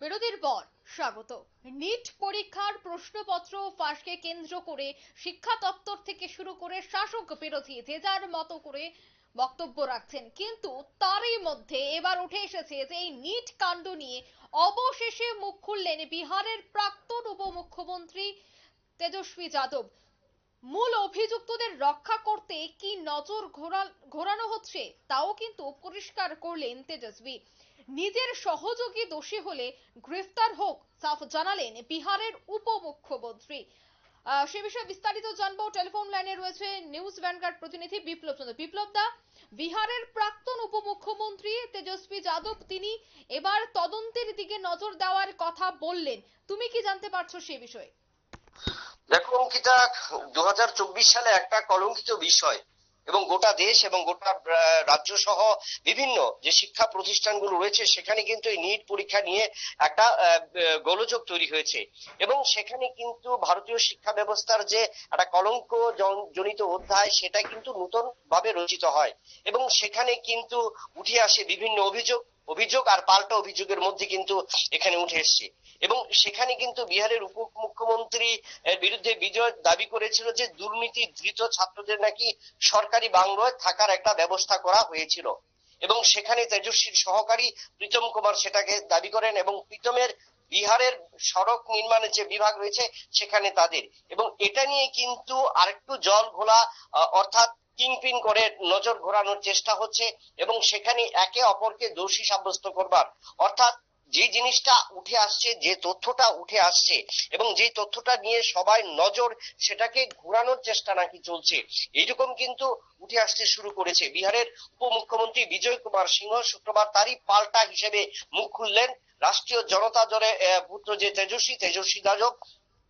বিরতির পর স্বাগত। নিট পরীক্ষার প্রশ্নপত্র ফাঁসকে কেন্দ্র করে শিক্ষা দপ্তর থেকে শুরু করে শাসক বিরোধী যে যার মতো করে বক্তব্য রাখছেন। কিন্তু তারই মধ্যে এবার উঠে এসেছে যে এই নিট কাণ্ড নিয়ে অবশেষে মুখ খুললেন বিহারের প্রাক্তন উপমুখ্যমন্ত্রী তেজস্বী যাদব। মূল অভিযুক্তদের রক্ষা করতে কি নজর ঘোরানো হচ্ছে, তাও কিন্তু পরিষ্কার করলেন তেজস্বী। নিজের সহযোগী দোষী হলে গ্রেফতার হোক, সাফ জানালেন বিহারের উপমুখ্যমন্ত্রী। সে বিষয়ে বিস্তারিত জানব। টেলিফোন লাইনে রয়েছে নিউজ ভ্যানগার্ড প্রতিনিধি বিপ্লব চন্দ্র। বিপ্লব দা, বিহারের প্রাক্তন উপমুখ্যমন্ত্রী তেজস্বী যাদব, তিনি এবার তদন্তের দিকে নজর দেওয়ার কথা বললেন। তুমি কি জানতে পারছ সে বিষয়ে? দেখো, অঙ্কিতা, দু সালে একটা কলঙ্কিত বিষয়। এবং গোটা দেশ এবং গোটা রাজ্য সহ বিভিন্ন যে শিক্ষা প্রতিষ্ঠানগুলো রয়েছে, সেখানে কিন্তু এই নিট পরীক্ষা নিয়ে একটা গোলযোগ তৈরি হয়েছে। এবং সেখানে কিন্তু ভারতীয় শিক্ষা ব্যবস্থার যে একটা কলঙ্ক জন- জনিত অধ্যায়, সেটা কিন্তু নতুন ভাবে রচিত হয়। এবং সেখানে কিন্তু উঠে আসে বিভিন্ন অভিযোগ। অভিযোগ আর পাল্টা অভিযোগের মধ্যে কিন্তু এখানে উঠে এসছে। এবং সেখানে কিন্তু বিহারের উপমুখ্যমন্ত্রী এর বিরুদ্ধে বিজয় দাবি করেছিল যে দুর্নীতি ধৃত ছাত্রদের নাকি সরকারি বাংলোয় থাকার একটা ব্যবস্থা করা হয়েছিল। এবং সেখানে তেজস্বীর সহকারী প্রীতম কুমার সেটাকে দাবি করেন এবং প্রীতমের বিহারের সড়ক নির্মাণের যে বিভাগ রয়েছে, সেখানে তাদের। এবং এটা নিয়ে কিন্তু আরেকটু জল ঘোলা অর্থাৎ কিংপিন করে নজর ঘোরানোর চেষ্টা হচ্ছে এবং সেখানে একে অপরকে দোষী সাব্যস্ত করবার। অর্থাৎ যে জিনিসটা উঠে আসছে, যে তথ্যটা উঠে আসছে এবং যে তথ্যটা নিয়ে সবাই নজর, সেটাকে ঘোরানোর চেষ্টা নাকি চলছে, এইরকম কিন্তু উঠে আসতে শুরু করেছে। বিহারের উপমুখ্যমন্ত্রী বিজয় কুমার সিংহ শুক্রবার তারই পাল্টা হিসেবে মুখ খুললেন। রাষ্ট্রীয় জনতা দলের পুত্র যে তেজস্বী তেজস্বী যাদব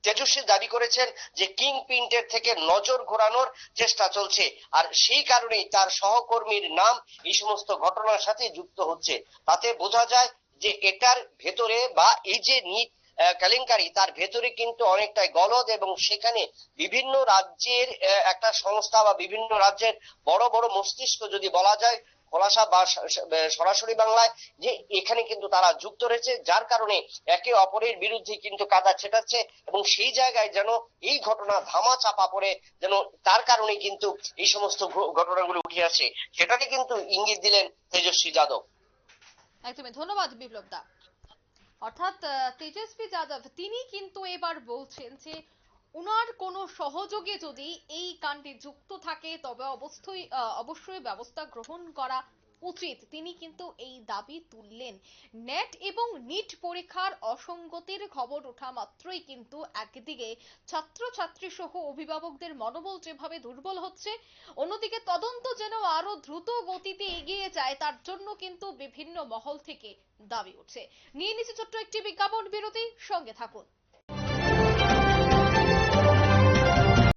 তেজস্বী দাবি করেছেন যে কিং প্রিন্টের থেকে নজর ঘোরানোর চেষ্টা চলছে। আর সেই কারণেই তার সহকর্মীর নাম এই সমস্ত ঘটনার সাথে যুক্ত হচ্ছে। তাতে বোঝা যায় যে এটার ভেতরে বা এই যে নিট কেলেঙ্কারি, তার ভেতরে কিন্তু অনেকটাই গলদ এবং সেখানে বিভিন্ন রাজ্যের একটা সংস্থা বা বিভিন্ন রাজ্যের বড় বড় মস্তিষ্ক যদি বলা যায় খোলাসা বা সরাসরি বাংলায় যে এখানে কিন্তু তারা যুক্ত রয়েছে, যার কারণে একে অপরের বিরুদ্ধে কিন্তু কাদা ছেটাচ্ছে এবং সেই জায়গায় যেন এই ঘটনা ধামা চাপা পড়ে, যেন তার কারণে কিন্তু এই সমস্ত ঘটনাগুলো উঠে আসে। সেটাকে কিন্তু ইঙ্গিত দিলেন তেজস্বী যাদব। একদমই, ধন্যবাদ বিপ্লব দা। অর্থাৎ তেজস্বী যাদব, তিনি কিন্তু এবার বলছেন যে উনার কোনো সহযোগে যদি এই কাণ্ডে যুক্ত থাকে, তবে অবশ্যই অবশ্যই ব্যবস্থা গ্রহণ করা উচিত। তিনি কিন্তু এই দাবি তুললেন। নেট এবং নিট পরীক্ষার অসঙ্গতির খবর ওঠা মাত্রই কিন্তু একদিকে ছাত্রছাত্রী সহ অভিভাবকদের মনোবল যেভাবে দুর্বল হচ্ছে, অন্যদিকে তদন্ত যেন আরও দ্রুত গতিতে এগিয়ে যায়, তার জন্য কিন্তু বিভিন্ন মহল থেকে দাবি উঠছে। নিয়ে নিচ্ছে ছোট্ট একটি বিজ্ঞাপন বিরতি, সঙ্গে থাকুন।